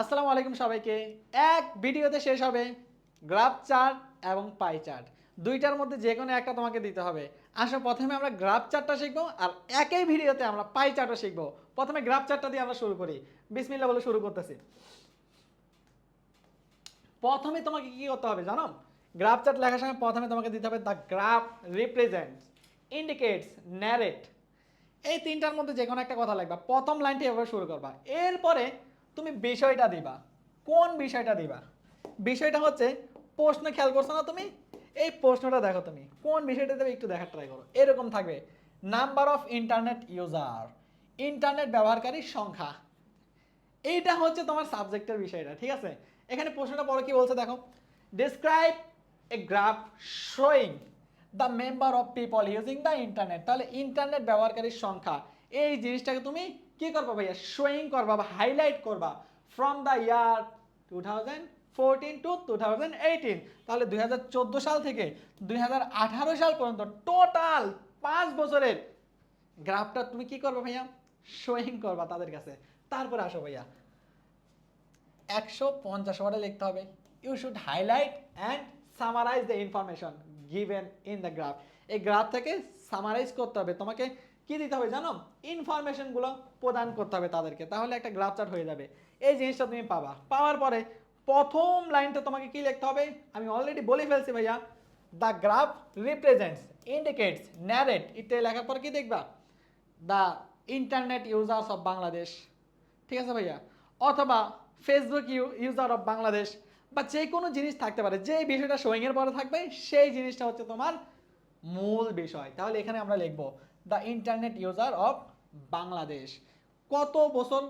আসসালামু আলাইকুম সবাইকে। এক ভিডিওতে শেষ হবে গ্রাফ চার্ট এবং পাই চার্ট। দুইটার মধ্যে যে কোনো একটা তোমাকে দিতে হবে। আসো, প্রথমে আমরা গ্রাফ চার্টটা শিখব আর একই ভিডিওতে আমরা পাই চার্টও শিখব। প্রথমে গ্রাফ চার্টটা দিয়ে আমরা শুরু করি। বিসমিল্লা বলে শুরু করতেছি। প্রথমে তোমাকে কি করতে হবে জানো? গ্রাফ চার্ট লেখার সময় প্রথমে তোমাকে দিতে হবে the graph represents indicates narrate এই তিনটার মধ্যে যে কোনো একটা কথা লাগবে প্রথম লাইনটি এভাবে শুরু করবা। এরপরে তুমি বিষয়টা দিবা। কোন বিষয়টা দিবা? বিষয়টা হচ্ছে, প্রশ্ন খেয়াল করছ না তুমি? এই প্রশ্নটা দেখো তুমি। কোন বিষয়টা দেবে একটু দেখার ট্রাই করো। এরকম থাকবে। Number of internet user internet ব্যবহারকারীর সংখ্যা। এইটা হচ্ছে তোমার সাবজেক্টের বিষয়টা, ঠিক আছে? এখানে প্রশ্নটা পরে কি বলছে দেখো। Describe a graph showing the member of people using the internet তাহলে ইন্টারনেট ব্যবহারকারীর সংখ্যা। এই জিনিসটাকে তুমি কি করবা ভাইয়া? শোয়িং করবা বা হাইলাইট করবা from the year two fourteen to two thousand eighteen তাহলে দুই সাল থেকে দুই সাল পর্যন্ত টোটাল পাঁচ বছরের গ্রাফটা তুমি কি করবে ভাইয়া? শোয়িং করবা তাদের কাছে। তারপরে আসো ভাইয়া। একশো পঞ্চাশ ওয়ার্ডে লিখতে হবে। You should highlight and summarise the information given in the graph এই গ্রাফ থেকে সামারাইজ করতে হবে। তোমাকে কি দিতে হবে জানো? ইনফরমেশনগুলো প্রদান করতে হবে তাদেরকে। তাহলে একটা গ্রাফ চার্ট হয়ে যাবে। এই জিনিসটা তুমি পাবা। পাওয়ার পরে প্রথম লাইনটা তোমাকে কি লিখতে হবে? আমি অলরেডি বলে ফেলছি ভাইয়া। The graph represents indicates narrate ইত্যাদি লেখার পর কি দেখবা? The internet users of Bangladesh ঠিক আছে ভাইয়া? অথবা Facebook u user of Bangladesh বা যে কোনো জিনিস থাকতে পারে। যে বিষয়টা শোয়িংয়ের পরে থাকবে, সেই জিনিসটা হচ্ছে তোমার মূল বিষয়। তাহলে এখানে আমরা লিখব the internet user of Bangladesh কত বছর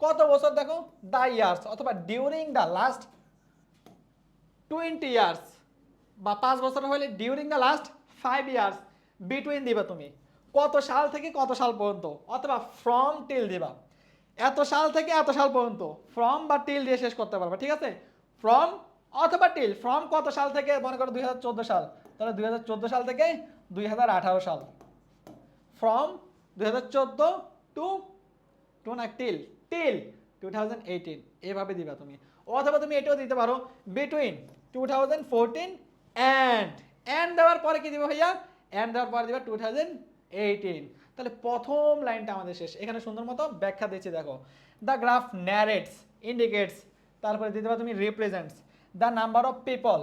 কত বছর দেখো? দ্য ইয়ার্স অথবা during the last twenty years বা পাঁচ বছর হলে during the last five years between দিবা তুমি। কত সাল থেকে কত সাল পর্যন্ত, অথবা ফ্রম টিল দিবা। এত সাল থেকে এত সাল পর্যন্ত ফ্রম বা টিল দিয়ে শেষ করতে পারবে, ঠিক আছে? ফ্রম অথবা টিল ফ্রম কত সাল থেকে, মনে করো দুই হাজার চোদ্দ সাল, তাহলে দুই হাজার চোদ্দ সাল থেকে দুই হাজার আঠারো সাল। ফ্রম দু হাজার চোদ্দ টু টু না till till two thousand eighteen এভাবে দিবা তুমি। অথবা তুমি এটাও দিতে পারো। Between two thousand fourteen and and দেওয়ার পরে কি দিবা ভাইয়া? অ্যান্ড দেওয়ার পরে দিবা টু থাউজেন্ড এইটিন তাহলে প্রথম লাইনটা আমাদের শেষ। এখানে সুন্দর মতো ব্যাখ্যা দিচ্ছি, দেখো। দ্য গ্রাফ ন্যারেটস ইন্ডিকেটস তারপরে দিতে পারো তুমি represents the number of people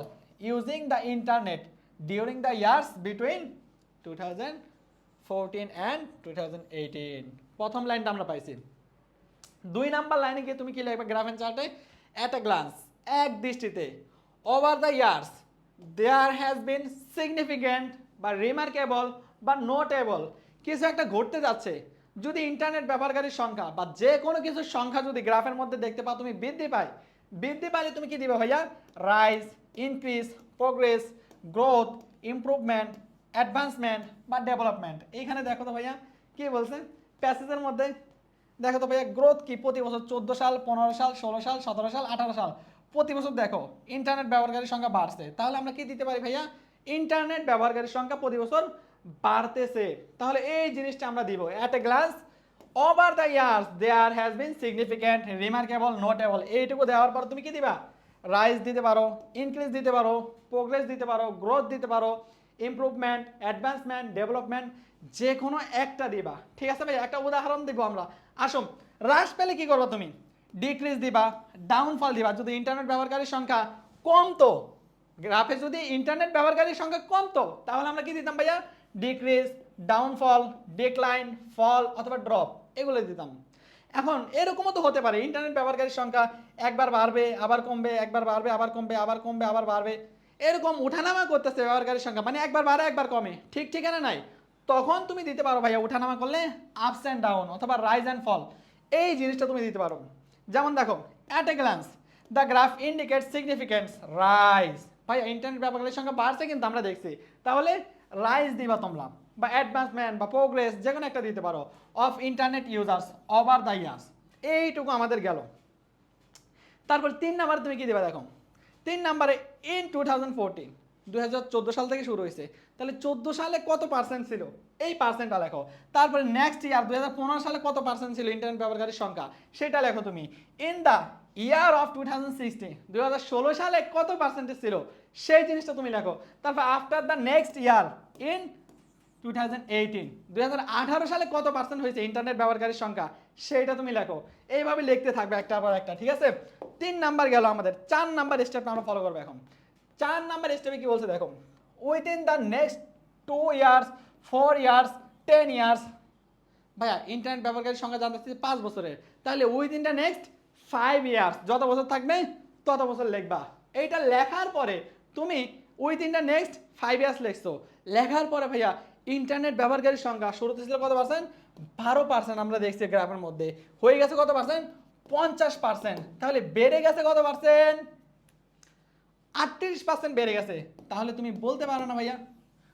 using the internet during the years between two thousand fourteen and two thousand eighteen প্রথম লাইনটা আমরা পাইছি। দুই নাম্বার লাইনে গিয়ে তুমি কি লিখবে গ্রাফ এন্ড চার্টে? অ্যাট এ গ্লান্স এক দৃষ্টিতে over the years there has been significant বা রিমার্কেবল বা নোটেবল কিছু একটা ঘটতে যাচ্ছে। যদি ইন্টারনেট ব্যবহারকারীর সংখ্যা বা যে কোনো কিছুর সংখ্যা যদি গ্রাফের মধ্যে দেখতে পাও, তুমি বৃদ্ধি পায় বৃদ্ধি পাইলে তুমি কি দিবে ভাইয়া? Rise increase progress growth improvement advancement বা ডেভেলপমেন্ট এইখানে দেখো তো ভাইয়া, কি বলছে? প্যাসেজের মধ্যে দেখো তো ভাইয়া গ্রোথ কি? প্রতি বছর চোদ্দ সাল, পনেরো সাল, ষোলো সাল, সতেরো সাল, আঠারো সাল। প্রতি বছর দেখো ইন্টারনেট ব্যবহারকারীর সংখ্যা বাড়ছে। তাহলে আমরা কি দিতে পারি ভাইয়া? ইন্টারনেট ব্যবহারকারীর সংখ্যা প্রতি বছর বাড়তেছে। তাহলে এই জিনিসটা আমরা দিব। At a glass over the years there has been significant remarkable notable এইটুকু দেওয়ার পর তুমি কি দিবা? রাইজ দিতে পারো ইনক্রিজ দিতে পারো প্রোগ্রেস দিতে পারো গ্রোথ দিতে পারো। ইমপ্রুভমেন্ট অ্যাডভান্সমেন্ট ডেভেলপমেন্ট যে কোনো একটা দিবা। ঠিক আছে ভাই? একটা উদাহরণ দিব আমরা। আসুন, হ্রাস পেলে কি করব তুমি? ডিক্রিজ দিবা ডাউনফল দিবা। যদি ইন্টারনেট ব্যবহারকারীর সংখ্যা কমতো গ্রাফে যদি ইন্টারনেট ব্যবহারকারীর সংখ্যা কমতো তাহলে আমরা কি দিতাম ভাইয়া? ডিক্রিজ ডাউনফল ডিক্লাইন ফল অথবা ড্রপ এগুলো দিতাম। এখন এরকমও তো হতে পারে। ইন্টারনেট ব্যবহারকারীর সংখ্যা একবার বাড়বে, আবার কমবে, একবার বাড়বে, আবার কমবে আবার কমবে, আবার বাড়বে। এরকম উঠানামা করতেছে ব্যবহারকারীর সংখ্যা। মানে একবার বাড়ে, একবার কমে। ঠিক ঠিকানা নাই। তখন তুমি দিতে পারো ভাইয়া উঠানামা করলে আপস অ্যান্ড ডাউন অথবা রাইজ অ্যান্ড ফল এই জিনিসটা তুমি দিতে পারো। যেমন দেখো at a glance the graph indicate significance rise ভাইয়া ইন্টারনেট ব্যবহারকারীর সংখ্যা বাড়ছে কিন্তু আমরা দেখছি। তাহলে রাইজ দিবা তোমরা বা অ্যাডভান্সমেন্ট বা প্রোগ্রেস যে কোনো একটা দিতে পারো of internet users over the years এইটুকু আমাদের গেল। তারপর তিন নাম্বার তুমি কি দেবে দেখো? তিন নাম্বারে ইন টু থাউজেন্ড সাল থেকে শুরু হয়েছে। তাহলে চোদ্দ সালে কত পার্সেন্ট ছিল? এই পার্সেন্টটা লেখো। তারপরে নেক্সট ইয়ার দুই হাজার পনেরো সালে কত পার্সেন্ট ছিল ইন্টারনেট ব্যবহারকারীর সংখ্যা? সেটা লেখো তুমি। In the year of two thousand sixteen সালে কত পার্সেন্টেজ ছিল? সেই জিনিসটা তুমি লেখো। তারপর after the next year in two thousand সালে কত পার্সেন্ট হয়েছে ইন্টারনেট ব্যবহারকারীর সংখ্যা? সেইটা তুমি লেখো। এইভাবে লিখতে থাকবে একটা পর একটা, ঠিক আছে? তিন নাম্বার গেল আমাদের। চার নাম্বার স্টেপটা আমরা ফলো করব এখন। চার নাম্বার স্টেপে কি বলছে দেখো? Within the next two years four years ten years ভাইয়া ইন্টারনেট ব্যবহারকারীর সংখ্যা জানতে চাচ্ছি পাঁচ বছরের। তাহলে within the next five years যত বছর থাকবে, তত বছর লিখবা। এইটা লেখার পরে তুমি within the next five years লিখছো। লেখার পরে ভাইয়া ইন্টারনেট ব্যবহারকারীর সংখ্যা, শুরুতে ছিল কত পার্সেন্ট বারো পার্সেন্ট আমরা দেখছি গ্রাফের মধ্যে। হয়ে গেছে কত পার্সেন্ট পঞ্চাশ পার্সেন্ট তাহলে বেড়ে গেছে কত পার্সেন্ট আটত্রিশ পার্সেন্ট বেড়ে গেছে। তাহলে তুমি বলতে পারো না ভাইয়া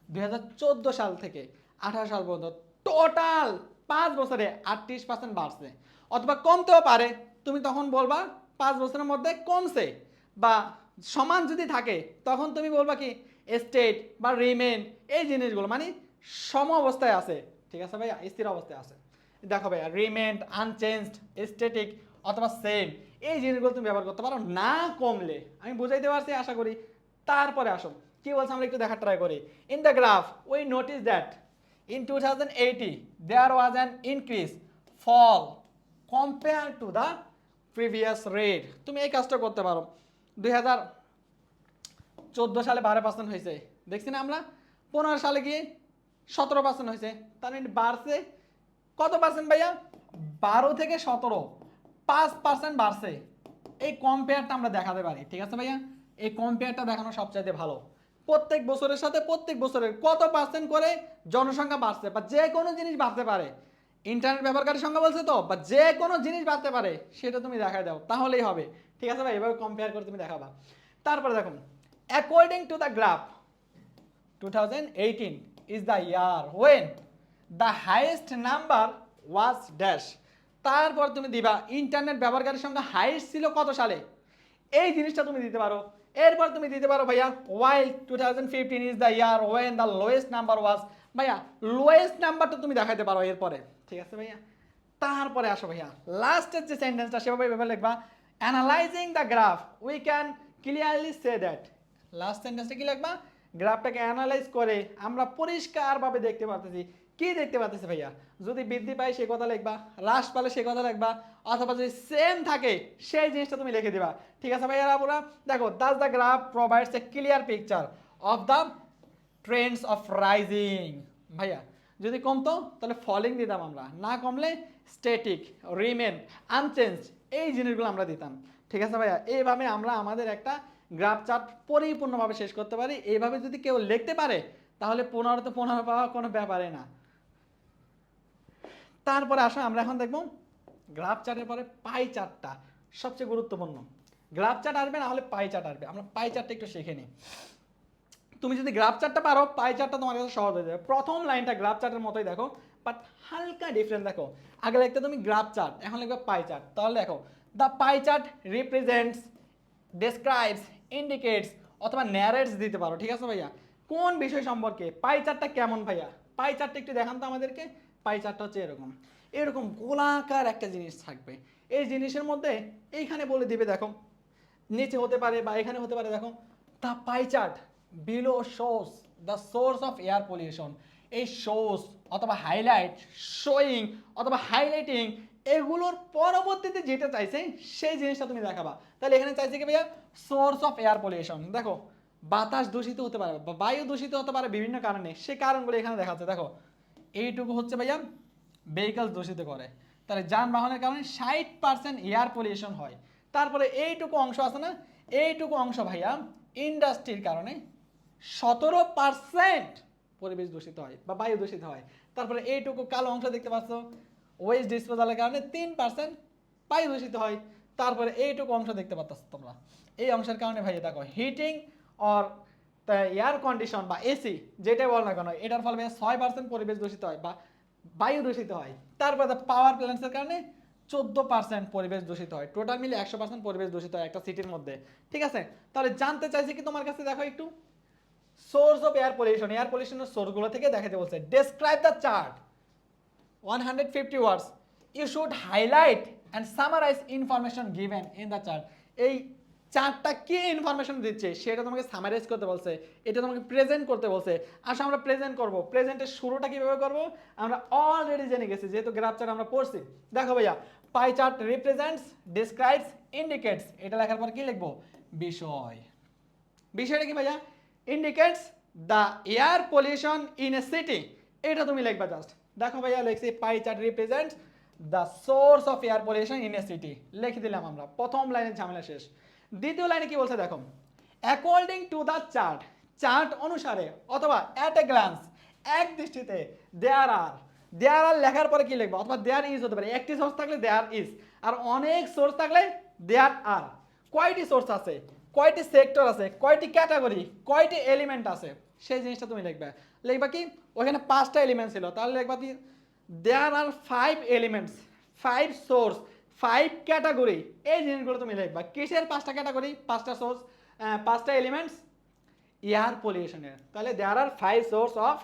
দু হাজার চোদ্দ সাল থেকে আঠারো সাল পর্যন্ত টোটাল পাঁচ বছরে আটত্রিশ পার্সেন্ট বাড়ছে। অথবা কমতেও পারে। তুমি তখন বলবা, পাঁচ বছরের মধ্যে কমছে। বা সমান যদি থাকে, তখন তুমি বলবা কি স্টেট বা রিমেন এই জিনিসগুলো। মানে সম অবস্থায় আছে। ঠিক আছে ভাইয়া? স্থির অবস্থায় আছে। দেখো ভাইয়া রিমেন্ট আনচেঞ্জড স্ট্যাটিক অথবা সেম এই জিনিসগুলো তুমি ব্যবহার করতে পারো না কমলে। আমি বুঝাইতে পারছি, আশা করি। তারপরে আসো। কি বলছে আমরা একটু দেখার ট্রাই করি। In the graph we notice that in two thousand eighty there was an increase fall compare to the previous rate তুমি এই কাজটা করতে পারো। দুই হাজার চোদ্দ সালে বারো পার্সেন্ট হয়েছে। দেখছি না আমরা? পনেরো সালে গিয়ে সতেরো পার্সেন্ট হয়েছে। তার মানে বাড়ছে। কত পার্সেন্ট ভাইয়া? বারো থেকে সতেরো। পাঁচ পার্সেন্ট বাড়ছে। এই কম্পেয়ারটা আমরা দেখাতে পারি, ঠিক আছে ভাইয়া? এই কম্পেয়ারটা দেখানো সবচাইতে ভালো। প্রত্যেক বছরের সাথে প্রত্যেক বছরের কত পার্সেন্ট করে জনসংখ্যা বাড়ছে বা যে কোনো জিনিস বাড়তে পারে? ইন্টারনেট ব্যবহারকারীর সংখ্যা বলছে তো, বা যে কোনো জিনিস বাড়তে পারে, সেটা তুমি দেখাই দাও, তাহলেই হবে। ঠিক আছে ভাই? এভাবে কম্পেয়ার করে তুমি দেখাবা। তারপরে দেখুন according to the graph 2018 is the year when the highest number was dash. তারপর তুমি দিবা ইন্টারনেট ব্যবহারকারীর সংখ্যা হাইয়েস্ট ছিল কত সালে? এই জিনিসটা তুমি দিতে পারো। এরপর তুমি দিতে পারো ভাইয়া while two thousand fifteen is the year when the lowest number was ভাইয়া লোয়েস্ট নাম্বারটা তুমি দেখাতে পারো এরপরে। ঠিক আছে ভাইয়া? তারপরে আসো ভাইয়া। লাস্টের যে সেন্টেন্সটা সেভাবে এভাবে লিখবা। Analysing the graph we can clearly see that last সেন্টেন্সটা কি লিখবা? গ্রাফটাকে অ্যানালাইজ করে আমরা পরিষ্কারভাবে দেখতে পারতেছি। কি দেখতে পারতেছি ভাইয়া? যদি বৃদ্ধি পায় সে কথা লিখবা, হ্রাস পালে সে কথা লিখবা, অথবা যদি সেম থাকে, সেই জিনিসটা তুমি লিখে দিবা। ঠিক আছে ভাইয়া আপুরা দেখো thus the graph provides a clear picture of the trends of rising ভাইয়া, যদি কমতো, তাহলে ফলিং দিতাম আমরা। না কমলে স্ট্যাটিক রিমেন আনচেঞ্জ এই জিনিসগুলো আমরা দিতাম। ঠিক আছে ভাইয়া? এইভাবে আমরা আমাদের একটা গ্রাফ চার্ট পরিপূর্ণভাবে শেষ করতে পারি। এইভাবে যদি কেউ লিখতে পারে, তাহলে পনেরো তো পনেরো পাওয়া কোনো ব্যাপারে না। তারপরে আসো, আমরা এখন দেখব গ্রাফ চার্টের পরে পাই চার্টটা সবচেয়ে গুরুত্বপূর্ণ। গ্রাফ চার্ট আসবে, না হলে পাই চার্ট আসবে। আমরা পাই চার্টটা একটু শিখে নিই। তুমি যদি গ্রাফ চার্টটা পারো, পাই চার্টটা তোমার কাছে সহজ হয়ে যাবে। প্রথম লাইনটা গ্রাফ চার্টের মতোই দেখো বাট হালকা ডিফারেন্ট দেখো। আগে লিখতে তুমি গ্রাফ চার্ট, এখন লিখবে পাই চার্ট। তাহলে দেখো the pie chart represents describes indicates অথবা ন্যারেটস দিতে পারো, ঠিক আছে ভাইয়া? কোন বিষয় সম্পর্কে পাই চার্টটা কেমন ভাইয়া? পাই চার্টটা একটু দেখান তো আমাদেরকে। পাই চার্টটা হচ্ছে এরকম। এরকম গোলাকার একটা জিনিস থাকবে। এই জিনিসের মধ্যে এইখানে বলে দিবে, দেখো, নিচে হতে পারে বা এখানে হতে পারে, দেখো the pie chart below shows the source of air pollution এই শোস অথবা হাইলাইট শোয়িং অথবা হাইলাইটিং এগুলোর পরবর্তীতে যেটা চাইছে, সেই জিনিসটা তুমি দেখাবা। তাহলে এখানে চাইছে কি ভাইয়া? সোর্স অফ এয়ার পলিউশন দেখো, বাতাস দূষিত হতে পারে, বা বায়ু দূষিত হতে পারে বিভিন্ন কারণে। সেই কারণগুলো এখানে দেখাচ্ছে, দেখো। এইটুকু হচ্ছে ভাইয়া ভেহিকলস দূষিত করে। তাহলে যানবাহনের কারণে ষাট পার্সেন্ট এয়ার পলিউশন হয়। তারপরে এইটুকু অংশ আছে না? এইটুকু অংশ ভাইয়া ইন্ডাস্ট্রির কারণে সতেরো পার্সেন্ট পরিবেশ দূষিত হয়, বা বায়ু দূষিত হয়। তারপরে এইটুকু কালো অংশ দেখতে পাচ্ছ। ওয়েস্ট ডিসপোজালের কারণে তিন পার্সেন্ট বায়ু দূষিত হয়। তারপরে এইটুকু অংশ দেখতে পাচ্ছ তোমরা। এই অংশের কারণে ভাই দেখো হিটিং অর এয়ার কন্ডিশন বা এসি যেটাই বল না কেন, এটার ফলে ছয় পার্সেন্ট পরিবেশ দূষিত হয় বা বায়ু দূষিত হয়। তারপরে পাওয়ার প্ল্যান্টসের কারণে চোদ্দ পার্সেন্ট পরিবেশ দূষিত হয়। টোটাল মিলে একশো পার্সেন্ট পরিবেশ দূষিত হয় একটা সিটির মধ্যে। ঠিক আছে? তাহলে জানতে চাইছি কি তোমার কাছে দেখো একটু? Source of air pollution air পলিউশনের সোর্সগুলো থেকে দেখাতে বলছে। Describe the chart 150 words. You should highlight and summarize information given in the chart. এই চারটা কি ইনফরমেশন দিচ্ছে? সেটা তোমাকে সামারাইজ করতে বলছে। এটা তোমাকে প্রেজেন্ট করতে বলছে। আসলে আমরা প্রেজেন্ট করব। প্রেজেন্টের শুরুটা কীভাবে করব? আমরা অলরেডি জেনে গেছি, যেহেতু গ্রাফ চার্ট আমরা পড়ছি। দেখো ভাইয়া pie chart represents describes indicates এটা লেখার পর কি লিখব? বিষয়। বিষয়টা কি ভাইয়া? Indicates the air pollution in a city এটা তুমি লিখবা জাস্ট দেখো ভাইয়া, লিখছি pie chart represent the source of air pollution in a city লিখে দিলাম আমরা। প্রথম লাইনের ঝামেলা শেষ। দ্বিতীয় লাইনে কি বলছে দেখো? According to the chart chart অনুসারে অথবা অ্যাট এ গ্লান্স এক দৃষ্টিতে দেয়ার আর দেয়ার আর লেখার পরে কি লিখব? অথবা দেয়ার ইজ হতে পারে। একটি সোর্স থাকলে দেয়ার ইজ আর অনেক সোর্স থাকলে দেয়ার আর কয়টি সোর্স আছে? কয়টি সেক্টর আছে? কয়টি ক্যাটাগরি কয়টি এলিমেন্ট আছে? সেই জিনিসটা তুমি লিখবে। লিখবা কি? ওখানে পাঁচটা এলিমেন্ট ছিল। তাহলে লিখবা কি? There are five elements five source five category এই জিনিসগুলো তুমি লিখবা। কিসের পাঁচটা ক্যাটাগরি পাঁচটা সোর্স পাঁচটা এলিমেন্টস এয়ার পলিউশনের তাহলে there are five source of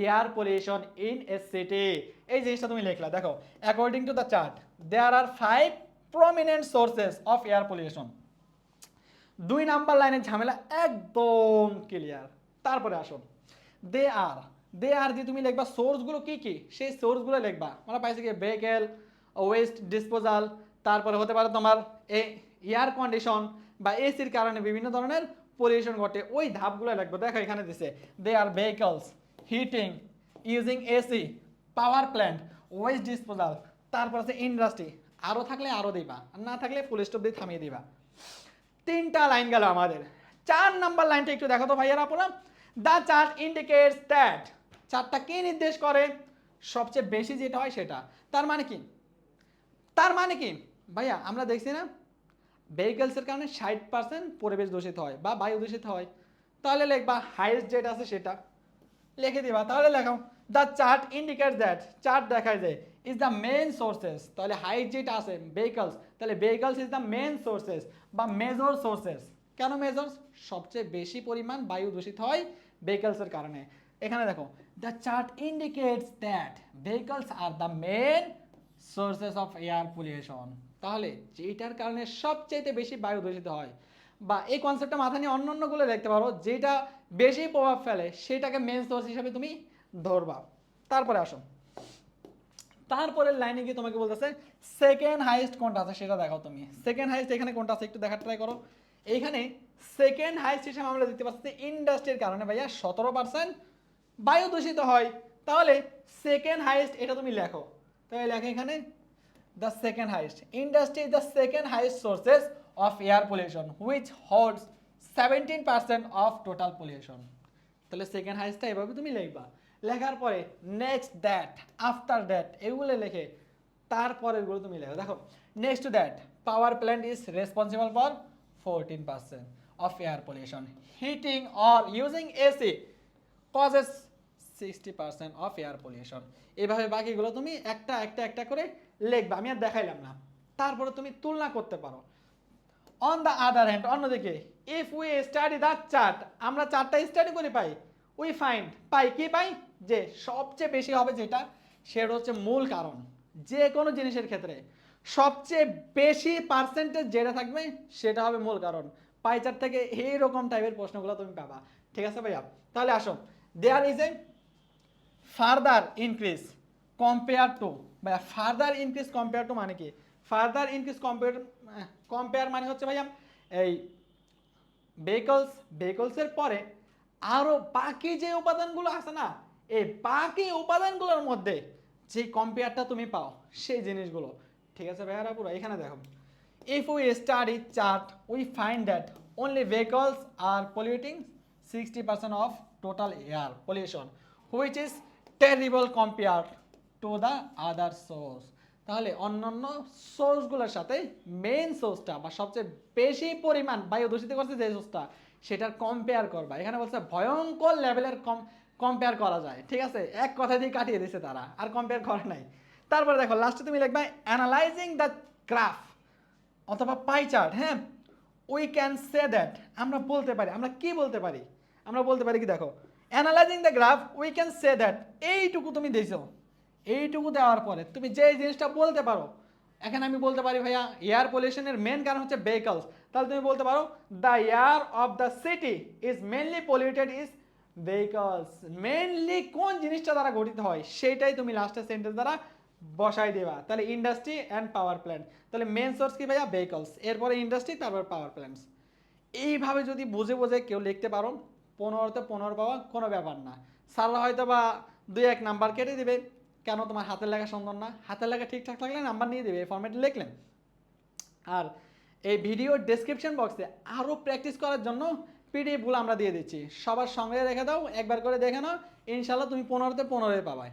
air pollution in a city এই জিনিসটা তুমি লিখলা। দেখো according to the chart there are five prominent sources of air pollution দুই নাম্বার লাইনের ঝামেলা একদম ক্লিয়ার তারপরে আসুন। দে আর। দে আর দিয়ে তুমি লিখবা সোর্সগুলো কি কি? সেই সোর্সগুলো লিখবা। আমরা পাইছি কি? ভেহিকেল ওয়েস্ট ডিসপোজাল তারপরে হতে পারে তোমার এ এয়ার কন্ডিশন বা এসির কারণে বিভিন্ন ধরনের পলিউশন ঘটে। ওই ধাপগুলো লিখব। দেখো এখানে দিছে, they are vehicles heating using AC power plant waste disposal তারপর আছে ইন্ডাস্ট্রি আরও থাকলে আরও দিবা। না থাকলে ফুল স্টপ দিয়ে থামিয়ে দিবা। তিনটা লাইন গেল আমাদের। চার নাম্বার লাইনটা একটু দেখো তো ভাইয়ারা আপনার। দ্য চার্ট ইন্ডিকেটস দ্যাট চারটা কি নির্দেশ করে? সবচেয়ে বেশি যেটা হয় সেটা। তার মানে কি? তার মানে কি? ভাইয়া, আমরা দেখছি না? ভেহিকেলসের কারণে ষাট পার্সেন্ট পরিবেশ দূষিত হয় বা বায়ু দূষিত হয়। তাহলে লিখবা হাইয়েস্ট যেটা আছে সেটা। লিখে দিবা। তাহলে লেখাও the chart indicate that chart দেখায় যায় ইজ দ্য মেন সোর্সেস তাহলে হাইট যেটা আছে ভেহিকলস তাহলে vehicles is the main sources বা মেজর সোর্সেস কেন মেজর সবচেয়ে বেশি পরিমাণ বায়ু দূষিত হয় ভেহিকলসের কারণে। এখানে দেখো the chart indicates that vehicles are the main sources of air pollution তাহলে যেটার কারণে সবচেয়ে বেশি বায়ু দূষিত হয় বা এই কনসেপ্টটা মাথা নিয়ে অন্য অন্যগুলো দেখতে পারো যেটা বেশি প্রভাব ফেলে, সেটাকে মেন সোর্স হিসেবে তুমি ধরবা। তারপরে আসো। তারপরের লাইনে গিয়ে তোমাকে বলতেছে সেকেন্ড হাইয়েস্ট কোনটা আছে সেটা দেখাও তুমি। সেকেন্ড হাইয়েস্ট এখানে কোনটা আছে একটু দেখার ট্রাই করো। এইখানে সেকেন্ড হাইয়েস্ট হিসেবে আমরা দেখতে পাচ্ছি ইন্ডাস্ট্রির কারণে ভাইয়া সতেরো পার্সেন্ট বায়ু দূষিত হয়। তাহলে সেকেন্ড হাইয়েস্ট এটা তুমি লেখো। তাহলে লেখো এখানে the second highest. Industry is the second highest sources of air pollution, which holds 17% of total pollution. তাহলে সেকেন্ড হাইস্টটা এভাবে তুমি লিখবা। লেখার পরে নেক্সট দ্যাট আফটার দ্যাট এগুলো লেখে তারপরেরগুলো তুমি লেখো। দেখো next that power plant is responsible for fourteen percent of air pollution heating or using AC causes sixty percent of air pollution এভাবে বাকিগুলো তুমি একটা একটা একটা করে লিখবে, আমি আর দেখাইলাম না। তারপরে তুমি তুলনা করতে পারো। অন দ্য আদার হ্যান্ড অন্যদিকে if we study the chart আমরা চারটা স্টাডি করে পাই উই ফাইন্ড পাই কি পাই? যে সবচেয়ে বেশি হবে যেটা, সেটা হচ্ছে মূল কারণ। যে কোনো জিনিসের ক্ষেত্রে সবচেয়ে বেশি পার্সেন্টেজ যেটা থাকবে, সেটা হবে মূল কারণ। পাইচার থেকে এইরকম টাইপের প্রশ্নগুলো তুমি পাবা। ঠিক আছে ভাইয়া? তাহলে আসো। There is a further increase compare to ভাইয়া ফার্দার ইনক্রিজ কম্পেয়ার টু মানে কি? ফার্দার ইনক্রিজ কম্পেয়ার কম্পেয়ার মানে হচ্ছে ভাইয়া, এই ভেহিকলস ভেহিকলসের পরে আরও বাকি যে উপাদানগুলো আছে না এই বাকি উপাদানগুলোর মধ্যে যে কম্পেয়ারটা তুমি পাও, সেই জিনিসগুলো। ঠিক আছে ভাইয়ারা, পুরো এখানে দেখো। If we study chart we find that only vehicles are polluting 60% of total air pollution, which is terrible compare to the other source তাহলে অন্যান্য সোর্সগুলোর সাথে মেইন সোর্সটা বা সবচেয়ে বেশি পরিমাণ বায়ু দূষিত করছে যে সোর্সটা সেটার কম্পেয়ার করবা। এখানে বলছে ভয়ঙ্কর লেভেলের কম কম্পেয়ার করা যায়, ঠিক আছে? এক কথা দিয়ে কাটিয়ে দিছে তারা, আর কম্পেয়ার করে নাই। তারপরে দেখো লাস্টে তুমি লিখবা অ্যানালাইজিং দ্য গ্রাফ অথবা পাই চার্ট হ্যাঁ? উই ক্যান সে দ্যাট আমরা বলতে পারি, আমরা কি বলতে পারি? আমরা বলতে পারি কি দেখো analysing the graph we can say that এইটুকু তুমি দিয়েছ এইটুকু দেওয়ার পরে তুমি যে জিনিসটা বলতে পারো, এখানে আমি বলতে পারি ভাইয়া এয়ার পলিউশনের মেন কারণ হচ্ছে ভেহিকলস তাহলে তুমি বলতে পারো the air of the city is mainly polluted is vehicles mainly কোন জিনিসটা দ্বারা গঠিত হয় সেটাই তুমি লাস্টের সেন্টেন্স দ্বারা বসাই দেবা। তাহলে ইন্ডাস্ট্রি অ্যান্ড পাওয়ার প্ল্যান্ট তাহলে মেন সোর্স কি ভাইয়া? ভেহিকলস এরপরে ইন্ডাস্ট্রি তারপর পাওয়ার প্ল্যান্টস এইভাবে যদি বুঝে বুঝে কেউ লিখতে পারো পনেরোতে পনেরো পাওয়া কোনো ব্যাপার না। স্যাররা হয়তো বা দুই এক নাম্বার কেটে দিবে। কেন তোমার হাতের লেখা সুন্দর না? হাতের লেখা ঠিকঠাক থাকলে নাম্বার নিয়ে দেবে, এই ফর্মেটে লিখলেন। আর এই ভিডিওর ডেসক্রিপশন বক্সে আরও প্র্যাকটিস করার জন্য পিডিএফগুলো আমরা দিয়ে দিচ্ছি। সবার সঙ্গে রেখে দাও, একবার করে দেখে নাও, ইনশাল্লাহ তুমি পনেরোতে পনেরোই পাবায়